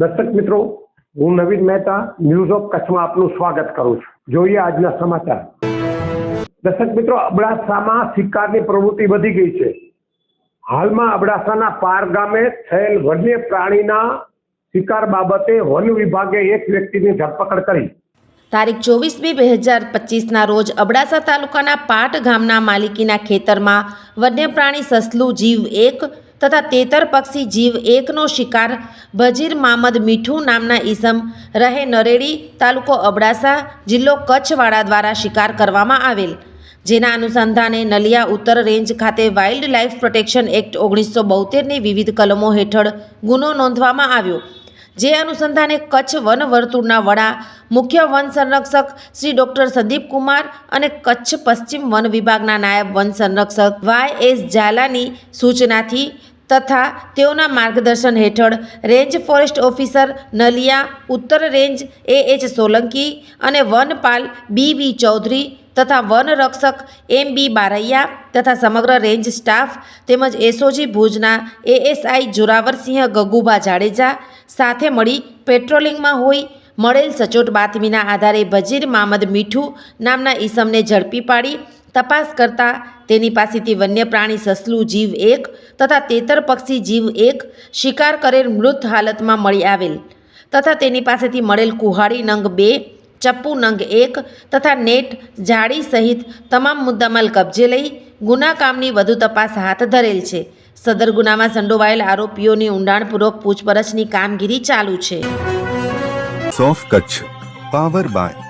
દર્શક મિત્રો, હું નવીન મહેતા ન્યૂઝ ઓફ કચ્છમાં આપનું સ્વાગત કરું છું. જોઈએ આજના સમાચાર. દર્શક મિત્રો, અબડાસામાં શિકારની પ્રવૃત્તિ વધી ગઈ છે. હાલમાં અબડાસાના પાર ગામે થયેલ વન્ય પ્રાણીના શિકાર બાબતે વન વિભાગે એક વ્યક્તિની ધરપકડ કરી. તારીખ ચોવીસ બે બે હજાર પચીસના રોજ અબડાસા તાલુકાના પાટ ગામના માલિકીના ખેતરમાં વન્યપ્રાણી સસલું જીવ એક તથા તેતર પક્ષી જીવ એકનો શિકાર બજીર મામદ મીઠું નામના ઈસમ રહે નરેડી તાલુકો અબડાસા જિલ્લો કચ્છવાળા દ્વારા શિકાર કરવામાં આવેલ. જેના અનુસંધાને નલિયા ઉત્તર રેન્જ ખાતે વાઇલ્ડ લાઇફ પ્રોટેક્શન એક્ટ ઓગણીસો બોતેરની વિવિધ કલમો હેઠળ ગુનો નોંધવામાં આવ્યો. જે અનુસંધાને કચ્છ વન વર્તુળના વડા, મુખ્ય વન સંરક્ષક શ્રી ડૉક્ટર સંદીપ કુમાર અને કચ્છ પશ્ચિમ વન વિભાગના નાયબ વન સંરક્ષક વાય એસ ઝાલાની સૂચનાથી તથા તેઓના માર્ગદર્શન હેઠળ રેન્જ ફોરેસ્ટ ઓફિસર નલિયા, ઉત્તર રેન્જ એ એચ સોલંકી અને વનપાલ બી બી ચૌધરી તથા વન રક્ષક એમ બી બારૈયા તથા સમગ્ર રેન્જ સ્ટાફ તેમજ એસઓજી ભુજના એએસઆઈ જોરાવરસિંહ ગગુભા જાડેજા સાથે મળી પેટ્રોલિંગમાં હોઈ મળેલ સચોટ બાતમીના આધારે બજીર મામદ મીઠું નામના ઈસમને ઝડપી પાડી તપાસ કરતાં તેની પાસેથી વન્ય પ્રાણી સસલું જીવ એક તથા તેતર પક્ષી જીવ એક શિકાર કરેલ મૃત હાલતમાં મળી આવેલ તથા તેની પાસેથી મળેલ કુહાડી નંગ બે, ચપ્પુ નંગ એક તથા નેટ જાળી સહિત તમામ મુદ્દામાલ કબજે લઈ ગુના કામની વધુ તપાસ હાથ ધરેલ છે. સદર ગુનામાં સંડોવાયેલ આરોપીઓની ઊંડાણપૂર્વક પૂછપરછની કામગીરી ચાલુ છે. સોફ Kutch, power by